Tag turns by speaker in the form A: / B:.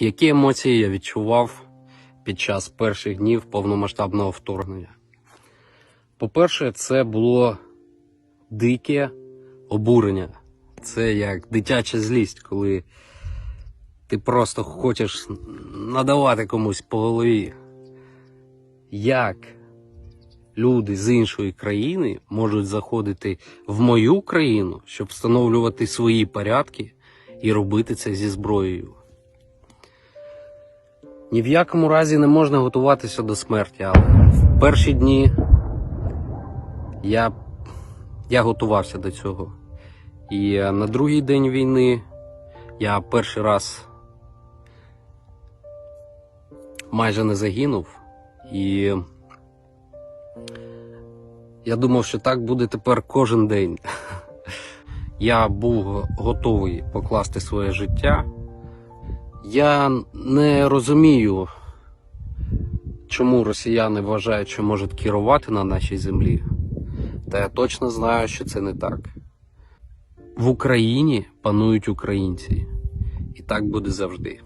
A: Які емоції я відчував під час перших днів повномасштабного вторгнення? По-перше, це було дике обурення. Це як дитяча злість, коли ти просто хочеш надавати комусь по голові. Як люди з іншої країни можуть заходити в мою країну, щоб встановлювати свої порядки і робити це зі зброєю? Ні в якому разі не можна готуватися до смерті, але в перші дні я, я готувався до цього. І е, на другий день війни я перший раз майже не загинув. І я думав, що так буде тепер кожен день. Я був готовий покласти своє життя. Я не розумію, чому росіяни вважають, що можуть керувати на нашій землі. Та я точно знаю, що це не так. В Україні панують українці, і так буде завжди.